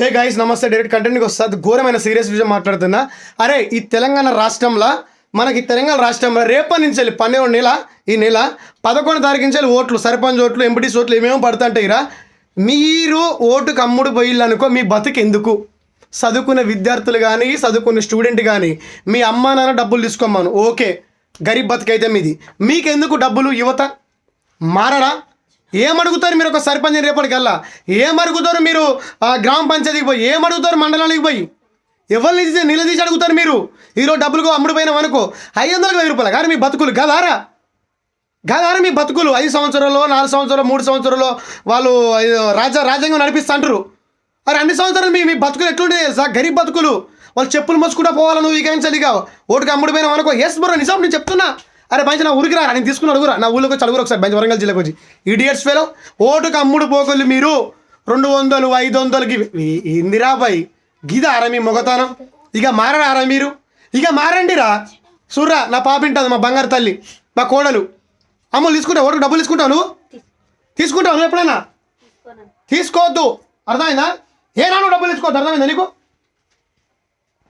Hey guys నమస్తే. Direct కంటెంట్కి వస్తుంది ఘోరమైన సీరియస్ విషయం మాట్లాడుతున్నా. అరే ఈ తెలంగాణ రాష్ట్రంలో మనకి తెలంగాణ రాష్ట్రంలో రేపటి నుంచి వెళ్ళి పన్నెండు నెల ఈ నెల పదకొండు తారీఖు నుంచి వెళ్ళి ఓట్లు సర్పంచ్ ఓట్లు ఎంపీటీస్ ఓట్లు ఏమేమి పడుతుంటాయిరా మీరు ఓటుకు అమ్ముడు పోయిల్లు అనుకో మీ బతుకు ఎందుకు చదువుకునే విద్యార్థులు కానీ చదువుకునే స్టూడెంట్ కానీ మీ అమ్మ నాన్న డబ్బులు తీసుకోమను. ఓకే. గరీబ్ బతుకైతే మీది. మీకెందుకు డబ్బులు యువత? మారరా? ఏం అడుగుతారు మీరు ఒక సర్పంచ్ రేపటికల్లా? ఏం అడుగుతారు మీరు ఆ, గ్రామ పంచాయతీకి పోయి? ఏం అడుగుతారు మండలానికి పోయి? ఎవరిని నిలదీసి అడుగుతారు మీరు? ఈరోజు డబ్బులకు అమ్ముడు పోయినాం అనుకో ఐదు వందలకు వెయ్యి రూపాయలు? కానీ మీ బతుకులు గదారా? గదారా మీ బతుకులు? ఐదు సంవత్సరాలు నాలుగు సంవత్సరాలు మూడు సంవత్సరాలు వాళ్ళు రాజ రాజా రాజ్యాంగం నడిపిస్తుంటారు. అరే అన్ని సంవత్సరాలు మీ మీ బతుకులు ఎట్లుండే? సార్ గరీబ్ బతుకులు. వాళ్ళు చెప్పులు మోసుకుంటా పోవాలి నువ్వు ఇక చలిగా ఓటుకు అమ్ముడు పోయినాం అనుకో ఎస్ బ్రో నిజాం నేను చెప్తున్నా. అరే బంచి నా ఊరికి రా నేను తీసుకుని అడుగురా. నా ఊళ్ళోకి వచ్చి అడుగురు ఒకసారి. బంచి వరంగల్ జిల్లాకి వచ్చి. ఇడియట్స్ ఫెలో ఓటుకు అమ్ముడు పోకళ్ళు మీరు. రెండు వందలు ఐదు వందలకి ఇందిరాబాయి గిదారా మీ మొగతానం. ఇక మారరా మీరు? ఇక మారండి రా. చూర్రా నా పాప ఉంటుంది మా బంగారు తల్లి మా కోడలు. అమ్ములు తీసుకుంటావు ఓటుకు డబ్బులు తీసుకుంటావు నువ్వు? తీసుకుంటావు నువ్వు ఎప్పుడైనా? తీసుకోవద్దు. అర్థమైందా? ఏ నాన్న డబ్బులు తీసుకోవద్దు? అర్థమైందా నీకు?